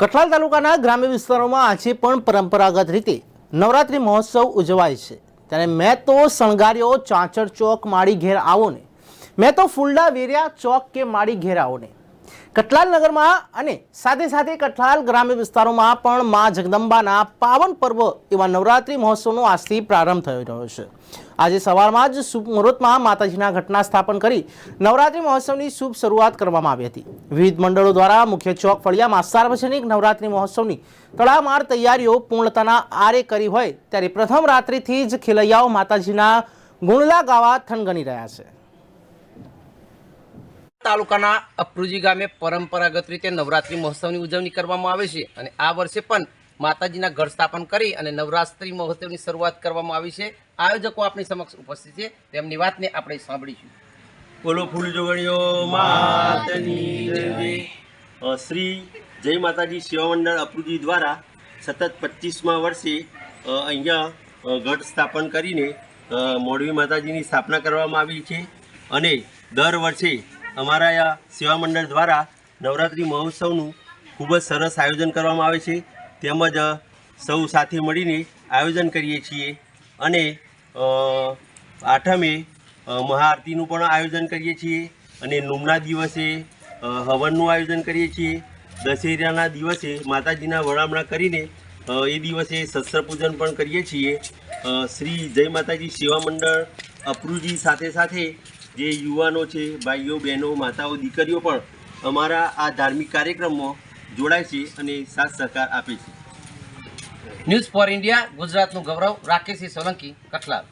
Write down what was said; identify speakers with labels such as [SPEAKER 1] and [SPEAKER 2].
[SPEAKER 1] કઠલાલ તાલુકાના ગ્રામ્ય વિસ્તારોમાં આજે પણ પરંપરાગત રીતે નવરાત્રિ મહોત્સવ ઉજવાય છે. ત્યારે મેં તો શણગાર્યો ચાંચડ ચોક માળી ઘેર આવો ને. મેં તો ફૂલડા વેર્યા ચોક કે માળી ઘેર આવો ને. કઠલાલ નગરમાં અને સાથે સાથે કઠલાલ ગ્રામ્ય વિસ્તારોમાં પણ મા જગદંબાના પાવન પર્વ એવા નવરાત્રિ મહોત્સવનો આજથી પ્રારંભ થઈ રહ્યો છે. આજે સવારમાં જ શુભ મુહૂર્તમાં માતાજીના ઘટના સ્થાપન કરી નવરાત્રિ મહોત્સવની શુભ શરૂઆત કરવામાં આવી હતી. વિવિધ મંડળો દ્વારા મુખ્ય ચોક ફળિયામાં સાર્વજનિક નવરાત્રિ મહોત્સવની તડામાર તૈયારીઓ પૂર્ણતાના આરે કરી હોય ત્યારે પ્રથમ રાત્રિથી જ ખેલૈયાઓ માતાજીના ગુણલા ગાવા થનગની રહ્યા છે.
[SPEAKER 2] તાલુકાના અપરુજી ગામે પરંપરાગત રીતે નવરાત્રિ મહોત્સવની ઉજવણી કરવામાં આવે છે અને આ વર્ષે પણ માતાજીના ઘર સ્થાપન કરી અને નવરાત્રિ મહોત્સવની શરૂઆત કરવામાં આવી છે. આયોજકો આપણી સમક્ષ ઉપસ્થિત છે. તેમની વાતને આપણે સાંભળીશું.
[SPEAKER 3] બોલો ફૂલ જોગણીઓ માતની શ્રી જય માતાજી સેવા મંડળ અપરુજી દ્વારા સતત પચીસમાં વર્ષે અહીંયા ઘટ સ્થાપન કરીને મોડવી માતાજીની સ્થાપના કરવામાં આવી છે. અને દર વર્ષે અમારા આ સેવા મંડળ દ્વારા નવરાત્રિ મહોત્સવનું ખૂબ જ સરસ આયોજન કરવામાં આવે છે. તેમજ સૌ સાથે મળીને આયોજન કરીએ છીએ અને આઠમે મહાઆરતીનું પણ આયોજન કરીએ છીએ અને નુમના દિવસે હવનનું આયોજન કરીએ છીએ. દશેરાના દિવસે માતાજીના વડામણા કરીને એ દિવસે શસ્ત્ર પૂજન પણ કરીએ છીએ. શ્રી જય માતાજી સેવા મંડળ અપરુજી સાથે સાથે જે યુવાનો છે, ભાઈઓ, બહેનો, માતાઓ, દીકરીઓ પણ અમારા આ ધાર્મિક કાર્યક્રમમાં જોડાય છે અને સાથ સહકાર આપે છે.
[SPEAKER 2] ન્યૂઝ ફોર ઇન્ડિયા ગુજરાતનું ગૌરવ, રાકેશસિંહ સોલંકી, કઠલાલ.